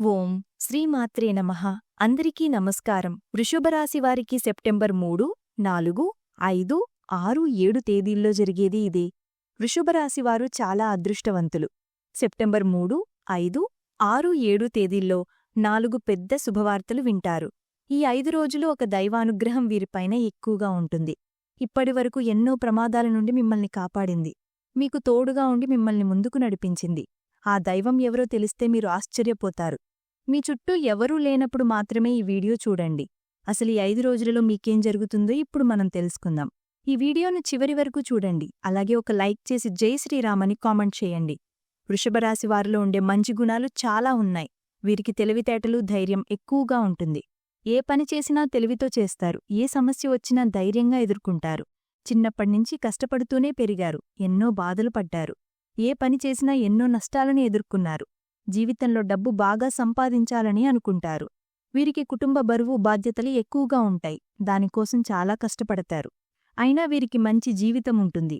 ఓం శ్రీమాత్రే నమః. అందరికీ నమస్కారం. వృషభరాశివారికి సెప్టెంబర్ మూడు నాలుగు ఐదు ఆరు ఏడు తేదీల్లో జరిగేది ఇదే. వృషభరాశివారు చాలా అదృష్టవంతులు. సెప్టెంబర్ మూడు ఐదు ఆరు ఏడు తేదీల్లో నాలుగు పెద్ద శుభవార్తలు వింటారు. ఈ ఐదు రోజులు ఒక దైవానుగ్రహం వీరిపైన ఎక్కువగా ఉంటుంది. ఇప్పటివరకు ఎన్నో ప్రమాదాల నుండి మిమ్మల్ని కాపాడింది. మీకు తోడుగా ఉండి మిమ్మల్ని ముందుకు నడిపించింది. ఆ దైవం ఎవరో తెలిస్తే మీరు ఆశ్చర్యపోతారు. మీ చుట్టూ ఎవరూ లేనప్పుడు మాత్రమే ఈ వీడియో చూడండి. అసలు ఈ ఐదు రోజులలో మీకేం జరుగుతుందో ఇప్పుడు మనం తెలుసుకుందాం. ఈ వీడియోను చివరి వరకు చూడండి. అలాగే ఒక లైక్ చేసి జై శ్రీరామని కామెంట్ చేయండి. వృషభరాశి వారిలో ఉండే మంచి గుణాలు చాలా ఉన్నాయి. వీరికి తెలివితేటలు ధైర్యం ఎక్కువగా ఉంటుంది. ఏ పని చేసినా తెలివితో చేస్తారు. ఏ సమస్య వచ్చినా ధైర్యంగా ఎదుర్కొంటారు. చిన్నప్పటినుంచి కష్టపడుతూనే పెరిగారు. ఎన్నో బాధలు పడ్డారు. ఏ పని చేసినా ఎన్నో నష్టాలను ఎదుర్కొన్నారు. జీవితంలో డబ్బు బాగా సంపాదించాలని అనుకుంటారు. వీరికి కుటుంబ బరువు బాధ్యతలు ఎక్కువగా ఉంటాయి. దానికోసం చాలా కష్టపడతారు. అయినా వీరికి మంచి జీవితం ఉంటుంది.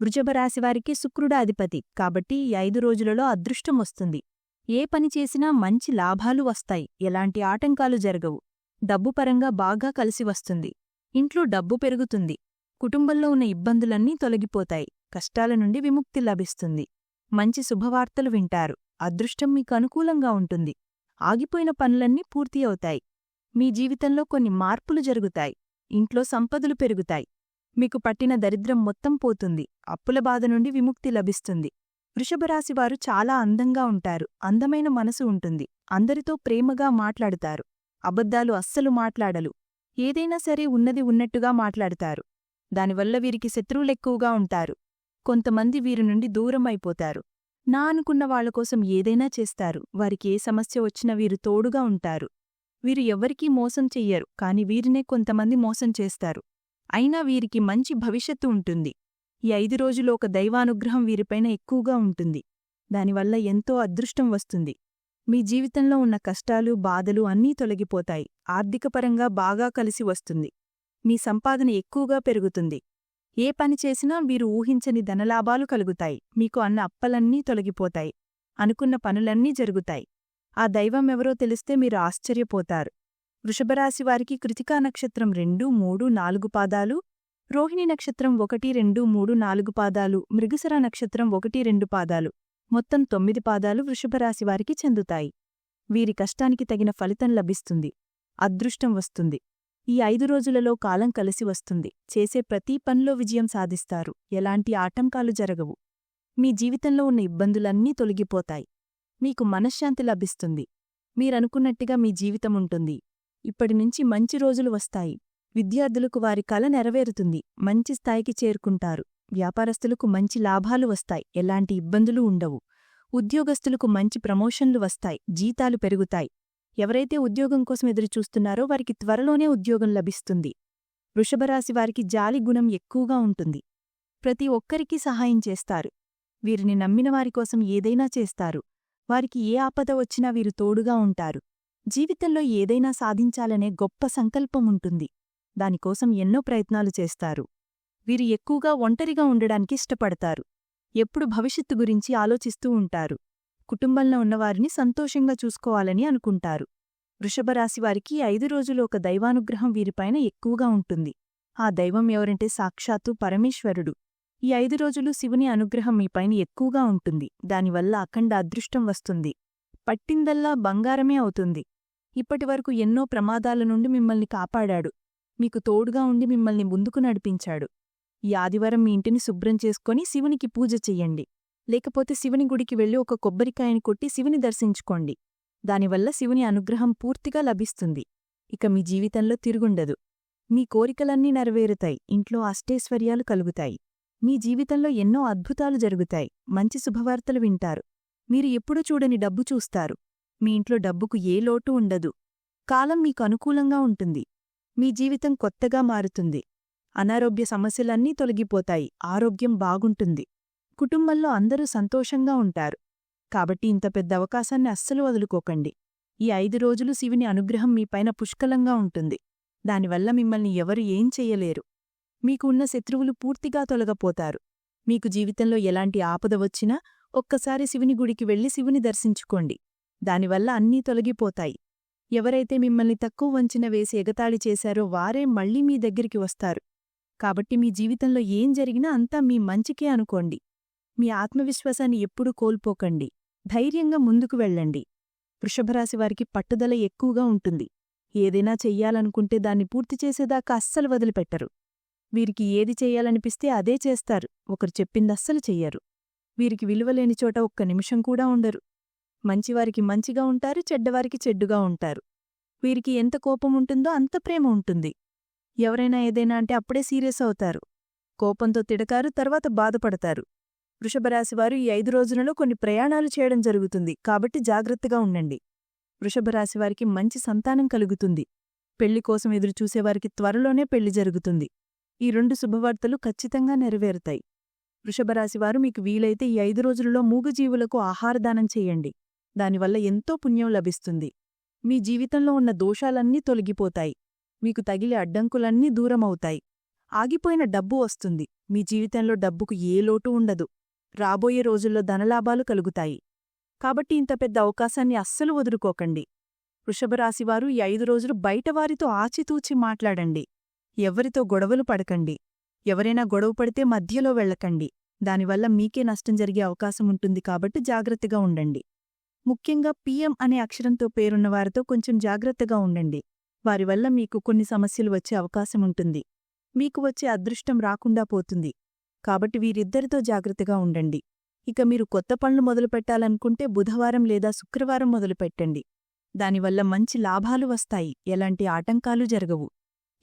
వృషభరాశివారికి శుక్రుడాధిపతి. కాబట్టి ఈ ఐదు రోజులలో అదృష్టం వస్తుంది. ఏ పని చేసినా మంచి లాభాలు వస్తాయి. ఎలాంటి ఆటంకాలు జరగవు. డబ్బుపరంగా బాగా కలిసి వస్తుంది. ఇంట్లో డబ్బు పెరుగుతుంది. కుటుంబంలో ఉన్న ఇబ్బందులన్నీ తొలగిపోతాయి. కష్టాల నుండి విముక్తి లభిస్తుంది. మంచి శుభవార్తలు వింటారు. అదృష్టం మీకు అనుకూలంగా ఉంటుంది. ఆగిపోయిన పనులన్నీ పూర్తి అవుతాయి. మీ జీవితంలో కొన్ని మార్పులు జరుగుతాయి. ఇంట్లో సంపదలు పెరుగుతాయి. మీకు పట్టిన దరిద్రం మొత్తం పోతుంది. అప్పుల బాధ నుండి విముక్తి లభిస్తుంది. వృషభరాశివారు చాలా అందంగా ఉంటారు. అందమైన మనసు ఉంటుంది. అందరితో ప్రేమగా మాట్లాడుతారు. అబద్ధాలు అస్సలు మాట్లాడలు. ఏదైనా సరే ఉన్నది ఉన్నట్టుగా మాట్లాడుతారు. దానివల్ల వీరికి శత్రువులెక్కువగా ఉంటారు. కొంతమంది వీరి నుండి దూరం అయిపోతారు. నా అనుకున్న వాళ్ళ కోసం ఏదైనా చేస్తారు. వారికి ఏ సమస్య వచ్చినా వీరు తోడుగా ఉంటారు. వీరు ఎవ్వరికీ మోసం చెయ్యరు. కాని వీరినే కొంతమంది మోసం చేస్తారు. అయినా వీరికి మంచి భవిష్యత్తు ఉంటుంది. ఈ ఐదు రోజులు ఒక దైవానుగ్రహం వీరిపైన ఎక్కువగా ఉంటుంది. దానివల్ల ఎంతో అదృష్టం వస్తుంది. మీ జీవితంలో ఉన్న కష్టాలు బాధలు అన్నీ తొలగిపోతాయి. ఆర్థికపరంగా బాగా కలిసి వస్తుంది. మీ సంపాదన ఎక్కువగా పెరుగుతుంది. ఏ పని చేసినా వీరు ఊహించని ధనలాభాలు కలుగుతాయి. మీకు అన్న అప్పలన్నీ తొలగిపోతాయి. అనుకున్న పనులన్నీ జరుగుతాయి. ఆ దైవం ఎవరో తెలిస్తే మీరు ఆశ్చర్యపోతారు. వృషభరాశివారికి కృతికా నక్షత్రం రెండు మూడు నాలుగు పాదాలు రోహిణి నక్షత్రం ఒకటి రెండు మూడు నాలుగు పాదాలు మృగసర నక్షత్రం ఒకటి రెండు పాదాలు. మొత్తం తొమ్మిది పాదాలు వృషభరాశివారికి చెందుతాయి. వీరి కష్టానికి తగిన ఫలితం లభిస్తుంది. అదృష్టం వస్తుంది. ఈ ఐదు రోజులలో కాలం కలిసి వస్తుంది. చేసే ప్రతి పనిలో విజయం సాధిస్తారు. ఎలాంటి ఆటంకాలు జరగవు. మీ జీవితంలో ఉన్న ఇబ్బందులన్నీ తొలగిపోతాయి. మీకు మనశ్శాంతి లభిస్తుంది. మీరనుకున్నట్టుగా మీ జీవితం ఉంటుంది. ఇప్పటినుంచి మంచి రోజులు వస్తాయి. విద్యార్థులకు వారి కల నెరవేరుతుంది. మంచి స్థాయికి చేరుకుంటారు. వ్యాపారస్తులకు మంచి లాభాలు వస్తాయి. ఎలాంటి ఇబ్బందులు ఉండవు. ఉద్యోగస్తులకు మంచి ప్రమోషన్లు వస్తాయి. జీతాలు పెరుగుతాయి. ఎవరైతే ఉద్యోగం కోసం ఎదురుచూస్తున్నారో వారికి త్వరలోనే ఉద్యోగం లభిస్తుంది. వృషభరాశి వారికి జాలి గుణం ఎక్కువగా ఉంటుంది. ప్రతి ఒక్కరికీ సహాయం చేస్తారు. వీరిని నమ్మిన వారి కోసం ఏదైనా చేస్తారు. వారికి ఏ ఆపద వచ్చినా వీరు తోడుగా ఉంటారు. జీవితంలో ఏదైనా సాధించాలనే గొప్ప సంకల్పం ఉంటుంది. దానికోసం ఎన్నో ప్రయత్నాలు చేస్తారు. వీరు ఎక్కువగా ఒంటరిగా ఉండడానికి ఇష్టపడతారు. ఎప్పుడు భవిష్యత్తు గురించి ఆలోచిస్తూ ఉంటారు. కుటుంబంలో ఉన్నవారిని సంతోషంగా చూసుకోవాలని అనుకుంటారు. వృషభరాశివారికి ఐదు రోజులు ఒక దైవానుగ్రహం వీరిపైన ఎక్కువగా ఉంటుంది. ఆ దైవం ఎవరంటే సాక్షాత్తు పరమేశ్వరుడు. ఈ ఐదు రోజులు శివుని అనుగ్రహం మీపైన ఎక్కువగా ఉంటుంది. దానివల్ల అఖండ అదృష్టం వస్తుంది. పట్టిందల్లా బంగారమే అవుతుంది. ఇప్పటివరకు ఎన్నో ప్రమాదాల నుండి మిమ్మల్ని కాపాడాడు. మీకు తోడుగా ఉండి మిమ్మల్ని ముందుకు నడిపించాడు. ఈ ఆదివారం మీ ఇంటిని శుభ్రం చేసుకొని శివునికి పూజ చెయ్యండి. లేకపోతే శివుని గుడికి వెళ్ళి ఒక కొబ్బరికాయని కొట్టి శివుని దర్శించుకోండి. దానివల్ల శివుని అనుగ్రహం పూర్తిగా లభిస్తుంది. ఇక మీ జీవితంలో తిరుగుండదు. మీ కోరికలన్నీ నెరవేరుతాయి. ఇంట్లో అష్టైశ్వర్యాలు కలుగుతాయి. మీ జీవితంలో ఎన్నో అద్భుతాలు జరుగుతాయి. మంచి శుభవార్తలు వింటారు. మీరు ఎప్పుడూ చూడని డబ్బు చూస్తారు. మీ ఇంట్లో డబ్బుకు ఏ లోటు ఉండదు. కాలం మీకు అనుకూలంగా ఉంటుంది. మీ జీవితం కొత్తగా మారుతుంది. అనారోగ్య సమస్యలన్నీ తొలగిపోతాయి. ఆరోగ్యం బాగుంటుంది. కుటుంబంలో అందరూ సంతోషంగా ఉంటారు. కాబట్టి ఇంత పెద్ద అవకాశాన్ని అస్సలు వదులుకోకండి. ఈ ఐదు రోజులు శివుని అనుగ్రహం మీపైన పుష్కలంగా ఉంటుంది. దానివల్ల మిమ్మల్ని ఎవరు ఏం చెయ్యలేరు మీకు ఉన్న శత్రువులు పూర్తిగా తొలగపోతారు. మీకు జీవితంలో ఎలాంటి ఆపద వచ్చినా ఒక్కసారి శివుని గుడికి వెళ్ళి శివుని దర్శించుకోండి. దానివల్ల అన్నీ తొలగిపోతాయి. ఎవరైతే మిమ్మల్ని తక్కువ వంచిన వేసి ఎగతాళి చేశారో వారే మళ్ళీ మీ దగ్గరికి వస్తారు. కాబట్టి మీ జీవితంలో ఏం జరిగినా అంతా మీ మంచికే అనుకోండి. మీ ఆత్మవిశ్వాసాన్ని ఎప్పుడూ కోల్పోకండి. ధైర్యంగా ముందుకు వెళ్ళండి. వృషభరాశివారికి పట్టుదల ఎక్కువగా ఉంటుంది. ఏదైనా చెయ్యాలనుకుంటే దాన్ని పూర్తి చేసేదాకా అస్సలు వదిలిపెట్టరు. వీరికి ఏది చెయ్యాలనిపిస్తే అదే చేస్తారు. ఒకరు చెప్పిందస్సలు చెయ్యరు. వీరికి విలువలేని చోట ఒక్క నిమిషం కూడా ఉండరు. మంచివారికి మంచిగా ఉంటారు చెడ్డవారికి చెడ్డుగా ఉంటారు. వీరికి ఎంత కోపం ఉంటుందో అంత ప్రేమ ఉంటుంది. ఎవరైనా ఏదైనా అంటే అప్పుడే సీరియస్ అవుతారు. కోపంతో తిడకారు తర్వాత బాధపడతారు. వృషభరాశివారు ఈ ఐదు రోజులలో కొన్ని ప్రయాణాలు చేయడం జరుగుతుంది. కాబట్టి జాగ్రత్తగా ఉండండి. వృషభరాశివారికి మంచి సంతానం కలుగుతుంది. పెళ్ళి కోసం ఎదురుచూసేవారికి త్వరలోనే పెళ్ళి జరుగుతుంది. ఈ రెండు శుభవార్తలు ఖచ్చితంగా నెరవేరుతాయి. వృషభరాశివారు మీకు వీలైతే ఈ ఐదు రోజులలో మూగజీవులకు ఆహారదానం చేయండి. దానివల్ల ఎంతో పుణ్యం లభిస్తుంది. మీ జీవితంలో ఉన్న దోషాలన్నీ తొలగిపోతాయి. మీకు తగిలే అడ్డంకులన్నీ దూరమవుతాయి. ఆగిపోయిన డబ్బు వస్తుంది. మీ జీవితంలో డబ్బుకు ఏ లోటు ఉండదు. రాబోయే రోజుల్లో ధనలాభాలు కలుగుతాయి. కాబట్టి ఇంత పెద్ద అవకాశాన్ని అస్సలు వదులుకోకండి. వృషభరాశివారు ఈ ఐదు రోజులు బయటవారితో ఆచితూచి మాట్లాడండి. ఎవరితో గొడవలు పడకండి. ఎవరైనా గొడవ పడితే మధ్యలో వెళ్ళకండి. దానివల్ల మీకే నష్టం జరిగే అవకాశం ఉంటుంది కాబట్టి జాగ్రత్తగా ఉండండి. ముఖ్యంగా పీఎం అనే అక్షరంతో పేరున్న వారితో కొంచెం జాగ్రత్తగా ఉండండి. వారి వల్ల మీకు కొన్ని సమస్యలు వచ్చే అవకాశం ఉంటుంది. మీకు వచ్చే అదృష్టం రాకుండా పోతుంది. కాబట్టి వీరిద్దరితో జాగ్రత్తగా ఉండండి. ఇక మీరు కొత్త పనులు మొదలుపెట్టాలనుకుంటే బుధవారం లేదా శుక్రవారం మొదలుపెట్టండి. దానివల్ల మంచి లాభాలు వస్తాయి. ఎలాంటి ఆటంకాలు జరగవు.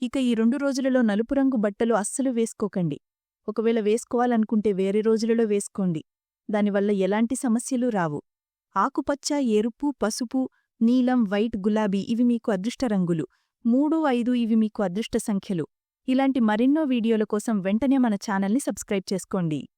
ఇక ఈ రెండు రోజులలో నలుపు రంగు బట్టలు అస్సలు వేసుకోకండి. ఒకవేళ వేసుకోవాలనుకుంటే వేరే రోజులలో వేసుకోండి. దానివల్ల ఎలాంటి సమస్యలు రావు. ఆకుపచ్చ ఎరుపు పసుపు నీలం వైట్ గులాబీ ఇవి మీకు అదృష్ట రంగులు. మూడు ఐదు ఇవి మీకు అదృష్ట సంఖ్యలు. ఇలాంటి మరెన్నో వీడియోల కోసం వెంటనే మన ఛానల్ని సబ్స్క్రైబ్ చేసుకోండి.